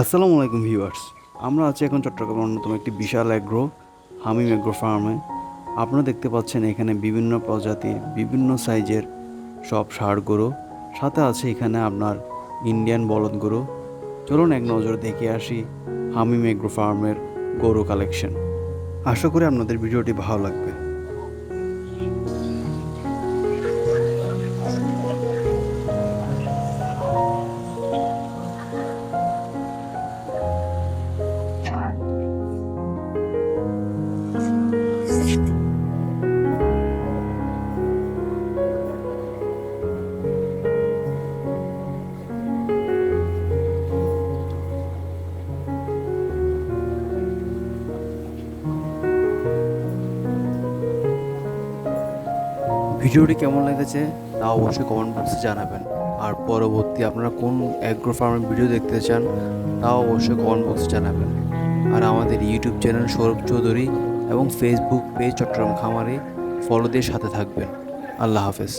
আসসালামু আলাইকুম ভিউয়ার্স। আমরা আছি এখন চট্টগ্রামের অন্যতম একটি বিশাল অ্যাগ্রো হামিম অ্যাগ্রো ফার্মে আপনারা দেখতে পাচ্ছেন এখানে বিভিন্ন প্রজাতির, বিভিন্ন সাইজের সব ষাড় গরু। সাথে আছে এখানে আপনার ইন্ডিয়ান বলদ গরু। চলুন এক নজরে দেখে আসি হামিম অ্যাগ্রো ফার্মের গরু কালেকশন আশা করি আপনাদের ভিডিওটি ভালো লাগবে। ভিডিওটি কেমন লেগেছে তা অবশ্যই কমেন্ট বক্সে জানাবেন। আর পরবর্তী আপনারা কোন অ্যাগ্রো ফার্মের ভিডিও দেখতে চান, তাও অবশ্যই কমেন্ট বক্সে জানাবেন। আর আমাদের ইউটিউব চ্যানেল সৌরভ চৌধুরী এবং ফেসবুক পেজ চট্টগ্রাম খামারে ফলো দিয়ে সাথে থাকবেন। আল্লাহ হাফেজ।